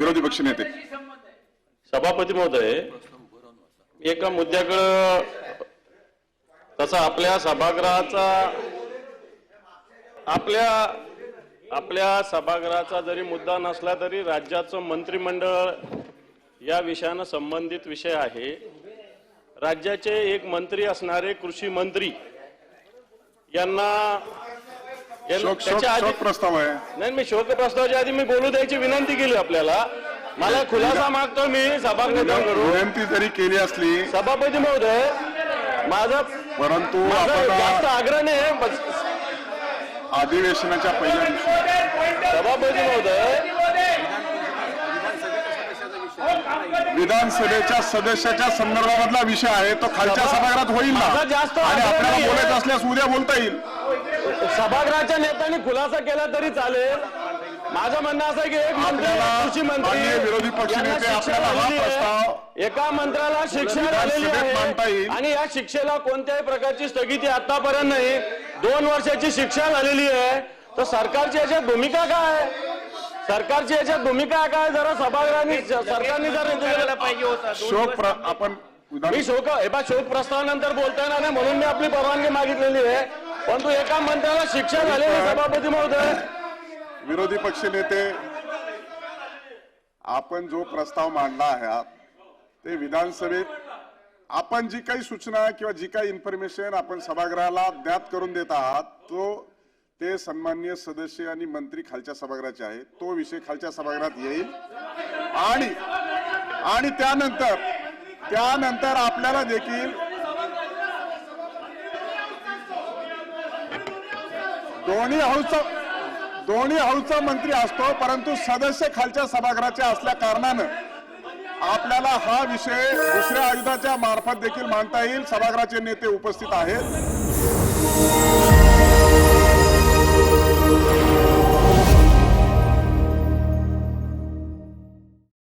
विरोधी पक्ष नेते. सभापती महोदय एका मुद्द्याकडं तसा आपल्या सभागृहाचा आपल्या आपल्या सभागृहाचा जरी मुद्दा नसला तरी राज्याचं मंत्रिमंडळ या विषयानं संबंधित विषय आहे. राज्याचे एक मंत्री असणारे कृषी मंत्री यांना यांना- शोक शोक त्याच्या आधी शोक प्रस्ताव आहे. नाही मी शोक प्रस्तावाच्या आधी मी बोलू द्यायची विनंती केली आपल्याला. मला खुलासा मागतो मी सभागृहाकडून विनंती जरी केली असली सभापती महोदय माझा परंतु माझा जास्त आग्रह नाही आहे. अधिवेशनाच्या पहिल्या दिवशी सभापती महोदय. विधानसभेच्या सदस्याच्या संदर्भामधला विषय आहे तो खालच्या सभा- सभागृहात होईल ना? माझा जास्त आणि आग्रह आपल्याला नाहीये. बोलायचं असल्यास उद्या बोलता येईल. सभागृहाच्या नेत्यांनी खुलासा केला तरी चालेल माझं म्हणणं असं की एक मंत्री कृषी मंत्री विरोधी आपल्याला हा. प्रस्ताव एका मंत्र्याला शिक्षा झालेली आहे. आणि या शिक्षेला कोणत्याही प्रकारची स्थगिती आतापर्यंत नाही दोन वर्षाची शिक्षा झालेली आहे तर सरकारची याच्यात भूमिका काय आहे? सरकारची याच्यात भूमिका काय? जरा सभागृहाने सरकारने जर पाहिजे होता शोक आपण मी शोक हे बा शोक प्रस्तावानंतर बोलता येणार नाही म्हणून मी आपली परवानगी मागितलेली आहे पण तू एका मंत्र्याला शिक्षा झाली सभापती महोदय. विरोधी पक्ष नेते आपण जो प्रस्ताव मांडला आहे ते विधानसभेत आपण जी काही सूचना किंवा जी काही इन्फॉर्मेशन आपण सभागृहाला ज्ञात करून देत आहात तो ते सन्माननीय सदस्य आणि मंत्री खालच्या सभागृहाचे आहेत. तो विषय खालच्या सभागृहात येईल. आणि आणि त्यानंतर त्यानंतर आपल्याला देखील दोन्ही हाऊसचा दोन्ही हाऊसचा मंत्री असतो परंतु सदस्य खालच्या सभागृहाचे असल्या कारणानं आपल्याला हा विषय दुसऱ्या आयुधाच्या मार्फत देखील मांडता येईल. सभागृहाचे नेते उपस्थित आहेत.